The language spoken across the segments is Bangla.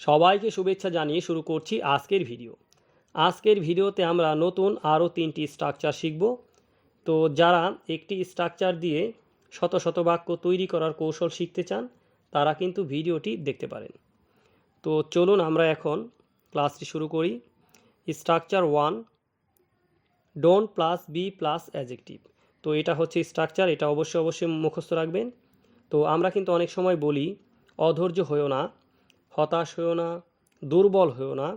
সবাইকে শুভেচ্ছা জানিয়ে শুরু করছি আজকের ভিডিও। আজকের ভিডিওতে আমরা নতুন আরও তিনটি স্ট্রাকচার শিখব। তো যারা একটি স্ট্রাকচার দিয়ে শত শত বাক্য তৈরি করার কৌশল শিখতে চান, তারা কিন্তু ভিডিওটি দেখতে পারেন। তো চলুন আমরা এখন ক্লাসটি শুরু করি। Structure one don't plus B plus adjective তো এটা হচ্ছে স্ট্রাকচার এটা অবশ্যই অবশ্যই মুখস্থ রাখবেন। তো আমরা কিন্তু অনেক সময় বলি, অধৈর্য হয়েও না। হতাশ হয়েও না, দুর্বল হয়েও না,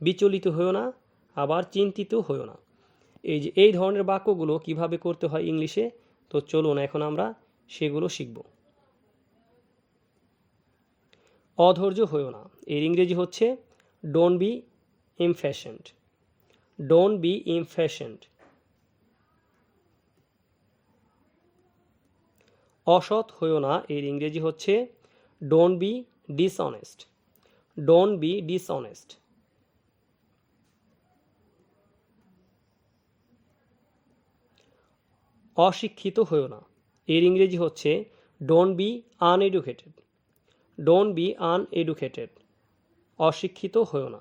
বিচলিত হয়েও না, আবার চিন্তিত হয়েও না। এই যে, এই ধরনের বাক্যগুলো কীভাবে করতে হয় ইংলিশে? তো চলুন এখন আমরা সেগুলো শিখব। অধৈর্য হয়েও না। এর ইংরেজি হচ্ছে don't be impatient don't be impatient অসৎ হয়েও না। এর ইংরেজি হচ্ছে don't be dishonest don't be dishonest অশিক্ষিত হয়েও না। এর ইংরেজি হচ্ছে don't be uneducated don't be uneducated অশিক্ষিত হয়েও না।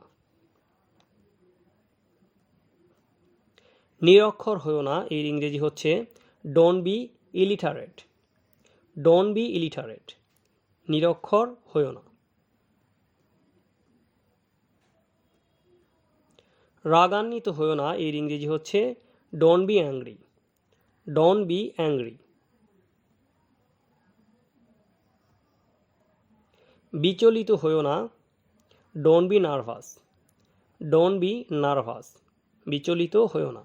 নিরক্ষর হয়েও না। এর ইংরেজি হচ্ছে don't be illiterate don't be illiterate নিরক্ষর হয়েও না। রাগান্বিত হয়েও না, এর ইংরেজি হচ্ছে don't be angry don't be angry বিচলিত হয়েও না don't be nervous don't be nervous বিচলিত হয়েও না।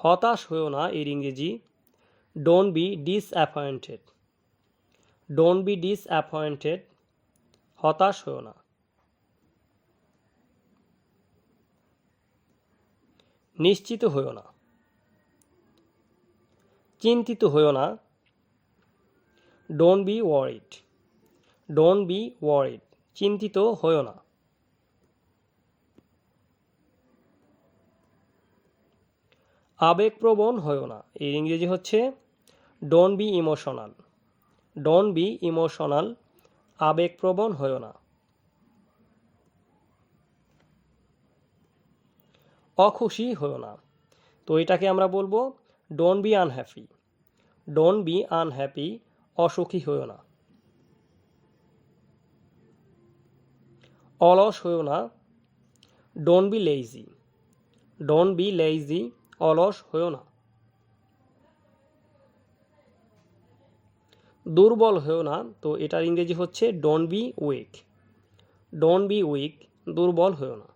হতাশ হয়েও না, এর ইংরেজি don't be disappointed don't be disappointed হতাশ হয়েও না। নিশ্চিত হয়েও না। চিন্তিত হয়েও না। Don't be worried don't be worried চিন্তিত হয়েও না। আবেগপ্রবণ হয়েও না। এর ইংরেজি হচ্ছে don't be emotional don't be emotional আবেগপ্রবণ হয়েও না। অখুশি হয়েও না। তো এটাকে আমরা বলব don't be unhappy don't be unhappy অসুখী হয়েও না। অলস হয়েও না। Don't be lazy don't be lazy অলস হয়েও না। দুর্বল হয়েও না। তো এটার ইংরেজি হচ্ছে don't be weak don't be weak দুর্বল হয়েও না।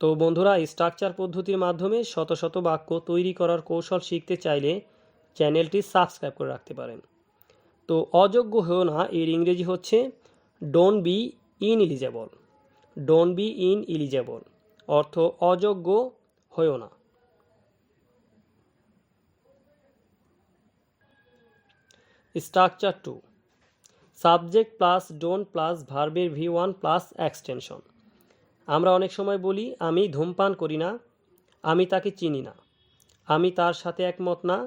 তো বন্ধুরা স্ট্রাকচার পদ্ধতির মাধ্যমে শত শত বাক্য তৈরি করার কৌশল শিখতে চাইলে চ্যানেলটি সাবস্ক্রাইব করে রাখতে পারেন। তো অযোগ্য হয়েও না, এর ইংরেজি হচ্ছে don't be ineligible don't be ineligible অর্থ অযোগ্য হয়েও না। Structure two. Subject plus don't plus ভার্বের ভি ওয়ান প্লাস এক্সটেনশন। আমরা অনেক সময় বলি, আমি ধূমপান করি না, আমি তাকে চিনি না, আমি তার সাথে একমত না,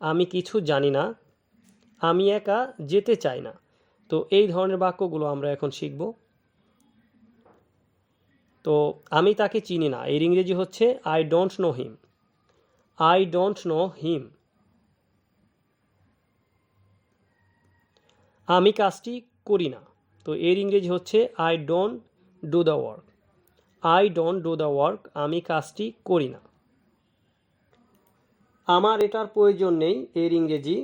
আমি কিছু জানি না, আমি একা যেতে চাই না। তো এই ধরনের বাক্যগুলো আমরা এখন শিখব। তো আমি তাকে চিনি না, এর ইংরেজি হচ্ছে I don't know him I don't know him আমি কাজটি করি না। তো এর ইংরেজি হচ্ছে I don't do the work I don't do the work আমি কাজটি করি না। আমার এটার প্রয়োজন নেই এর ইংরেজি।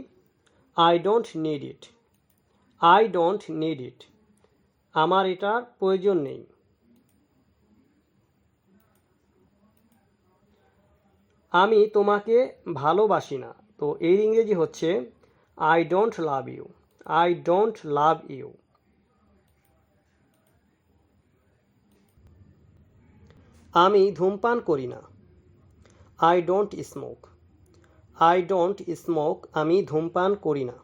I don't need it I don't need it আমার এটার প্রয়োজন নেই। আমি তোমাকে ভালোবাসি না। তো এর ইংরেজি হচ্ছে I don't love you I don't love you আমি ধূমপান করি না। I don't smoke I don't smoke আমি ধূমপান করি না।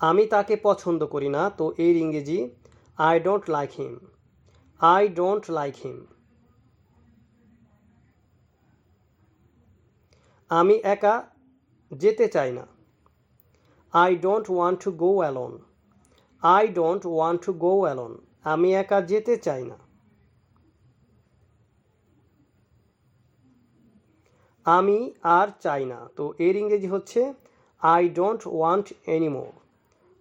আমি তাকে পছন্দ করি না, তো এর ইংরেজি I don't like him I don't like him আমি একা যেতে চাই না। I don't want to go alone I don't want to go alone আমি একা যেতে চাই না। আমি আর চাই না। তো এর ইংরেজি হচ্ছে I don't want anymore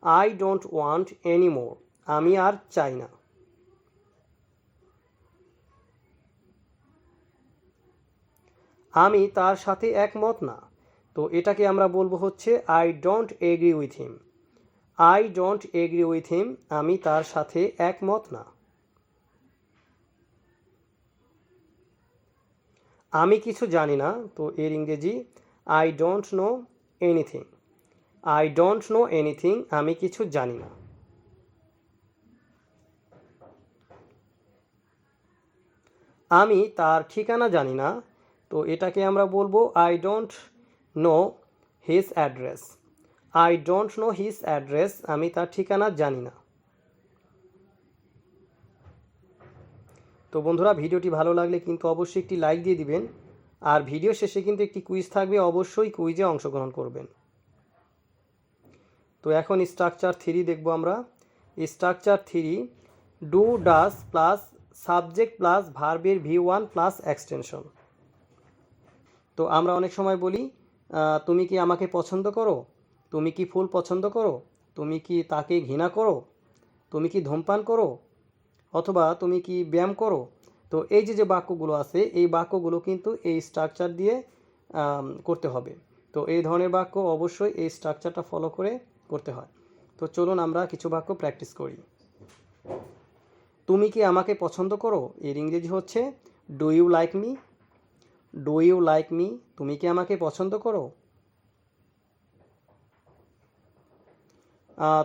I don't want anymore আমি আর চাই না। আমি তার সাথে একমত না। তো এটাকে আমরা বলব হচ্ছে I don't agree with him I don't agree with him আমি তার সাথে একমত না। আমি কিছু জানি না, তো এর ইংরেজি I don't know anything I don't know anything আমি কিছু জানি না। আমি তার ঠিকানা জানি না, তো এটাকে আমরা বলব I don't know his address I don't know his address আমি তার ঠিকানা জানি না। তো বন্ধুরা, ভিডিওটি ভালো লাগলে কিন্তু অবশ্যই একটি লাইক দিয়ে দিবেন। আর ভিডিও শেষে কিন্তু একটি কুইজ থাকবে। অবশ্যই কুইজে অংশগ্রহণ করবেন। তো এখন স্ট্রাকচার থ্রি দেখব আমরা। Structure three do does plus subject plus ভার্বের ভি ওয়ান প্লাস এক্সটেনশন তো আমরা অনেক সময় বলি তুমি কি আমাকে পছন্দ করো? তুমি কি ফুল পছন্দ করো? তুমি কি তাকে ঘৃণা করো? তুমি কি ধূমপান করো? অথবা তুমি কি ব্যায়াম করো? তো এই যে যে বাক্যগুলো আছে, এই বাক্যগুলো কিন্তু এই স্ট্রাকচার দিয়ে করতে হবে। তো এই ধরনের বাক্য অবশ্যই এই স্ট্রাকচারটা ফলো করে করতে হয়। তো চলুন আমরা কিছু বাক্য প্র্যাকটিস করি। তুমি কি আমাকে পছন্দ করো? এর ইংরেজি হচ্ছে do you like me do you like me তুমি কি আমাকে পছন্দ করো?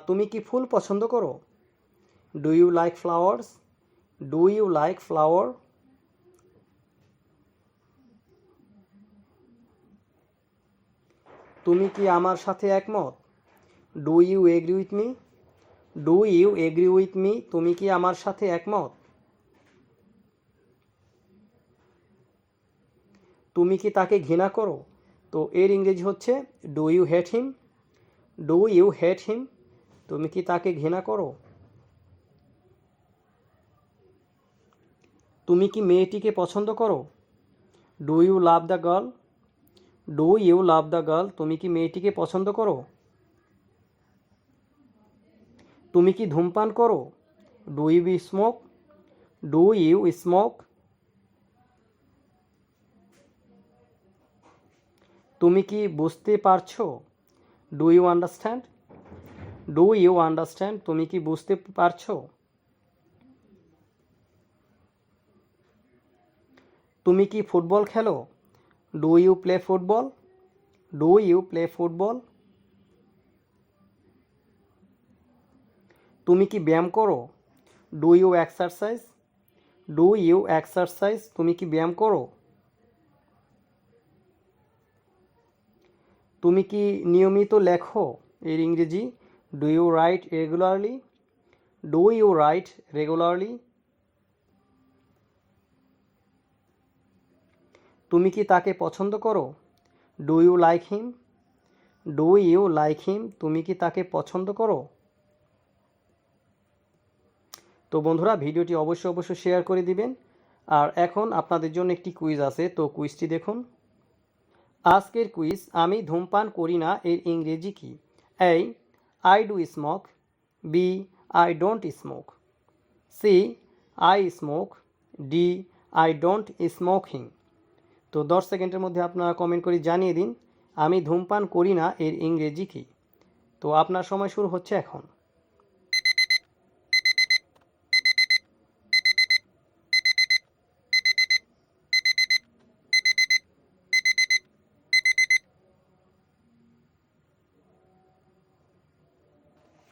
তুমি কি ফুল পছন্দ করো? Do you like flowers do you like flower তুমি কি আমার সাথে একমত? Do you agree with me do you agree with me তুমি কি আমার সাথে একমত? তুমি কি তাকে ঘৃণা করো? তো এর ইংরেজি হচ্ছে do you hate him do you hate him তুমি কি তাকে ঘৃণা করো? তুমি কি মেয়েটিকে পছন্দ করো? Do you love the girl do you love the girl তুমি কি মেয়েটিকে পছন্দ করো? তুমি কি ধূমপান করো? Do you smoke do you smoke তুমি কি বুঝতে পারছ? Do you understand do you understand তুমি কি বুঝতে পারছ? তুমি কি ফুটবল খেলো? Do you play football do you play football তুমি কি ব্যায়াম করো? Do you exercise do you exercise তুমি কি ব্যায়াম করো? তুমি কি নিয়মিত লেখো এর ইংরেজি? Do you write regularly do you write regularly তুমি কি তাকে পছন্দ করো? Do you like him do you like him তুমি কি তাকে পছন্দ করো? তো বন্ধুরা, ভিডিওটি অবশ্যই অবশ্যই শেয়ার করে দিবেন। আর এখন আপনাদের জন্য একটি কুইজ আছে, তো কুইজটি দেখুন। আজকের কুইজ, আমি ধূমপান করি না, এর ইংরেজি কি? A I do smoke B I don't smoke C I smoke D I don't smoking তো দশ সেকেন্ডের মধ্যে আপনারা কমেন্ট করে জানিয়ে দিন, আমি ধূমপান করি না, এর ইংরেজি কী? তো আপনার সময় শুরু হচ্ছে এখন।